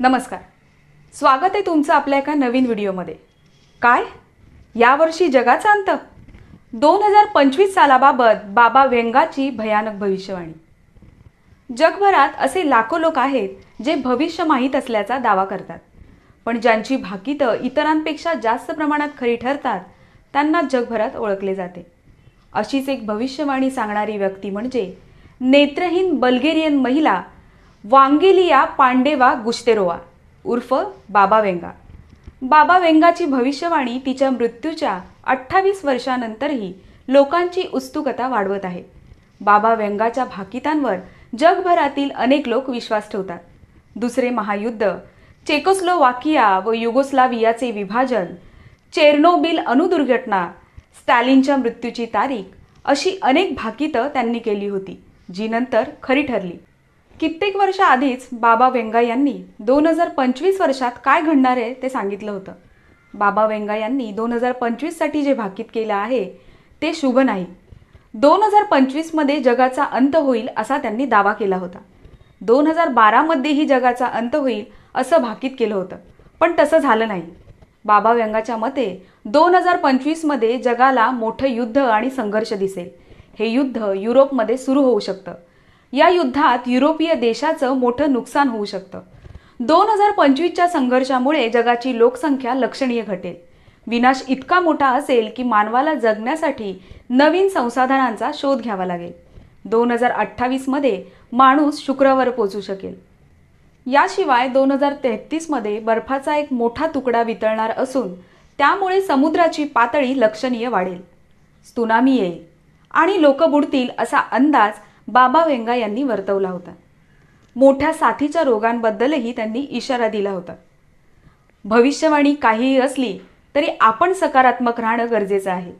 नमस्कार. स्वागत आहे तुमचं आपल्या एका नवीन व्हिडिओमध्ये. काय? यावर्षी जगाचा अंत? दोन हजार पंचवीस सालाबाबत बाबा व्यंगाची भयानक भविष्यवाणी. जगभरात असे लाखो लोक आहेत जे भविष्य माहीत असल्याचा दावा करतात. पण ज्यांची भाकीतं इतरांपेक्षा जास्त प्रमाणात खरी ठरतात त्यांना जगभरात ओळखले जाते. अशीच एक भविष्यवाणी सांगणारी व्यक्ती म्हणजे नेत्रहीन बल्गेरियन महिला वांगेलिया पांडेवा गुश्तेरोवा उर्फ बाबा वेंगा. बाबा वेंगाची भविष्यवाणी तिच्या मृत्यूच्या अठ्ठावीस वर्षानंतरही लोकांची उत्सुकता वाढवत आहे. बाबा व्यंगाच्या भाकितांवर जगभरातील अनेक लोक विश्वास ठेवतात. दुसरे महायुद्ध चेकोस्लोवाकिया व युगोस्लावियाचे विभाजन चेर्नोबिल अणुदुर्घटना स्टॅलिनच्या मृत्यूची तारीख अशी अनेक भाकितं त्यांनी केली होती जी नंतर खरी ठरली. कित्येक वर्ष आधीच बाबा वेंगा यांनी दोन हजार पंचवीस वर्षात काय घडणार आहे ते सांगितलं होतं. बाबा वेंगा यांनी दोन हजार पंचवीससाठी जे भाकीत केलं आहे ते शुभ नाही. दोन हजार पंचवीसमध्ये जगाचा अंत होईल असा त्यांनी दावा केला होता. दोन हजार बारामध्येही जगाचा अंत होईल असं भाकीत केलं होतं. पण तसं झालं नाही. बाबा व्यंगाच्या मते दोन हजार पंचवीसमध्ये जगाला मोठं युद्ध आणि संघर्ष दिसेल. हे युद्ध युरोपमध्ये सुरू होऊ शकतं. या युद्धात युरोपीय देशाचं मोठं नुकसान होऊ शकतं. दोन हजार पंचवीसच्या संघर्षामुळे जगाची लोकसंख्या लक्षणीय घटेल. विनाश इतका मोठा असेल की मानवाला जगण्यासाठी नवीन संसाधनांचा शोध घ्यावा लागेल. दोन हजार अठ्ठावीसमध्ये माणूस शुक्रवार पोचू शकेल. याशिवाय दोन हजार तेहतीसमध्ये बर्फाचा एक मोठा तुकडा वितळणार असून त्यामुळे समुद्राची पातळी लक्षणीय वाढेल. सुनामी येईल आणि लोक बुडतील असा अंदाज बाबा वेंगा यांनी वर्तवला होता. मोठ्या साथीच्या रोगांबद्दलही त्यांनी इशारा दिला होता. भविष्यवाणी काहीही असली तरी आपण सकारात्मक राहणं गरजेचं आहे.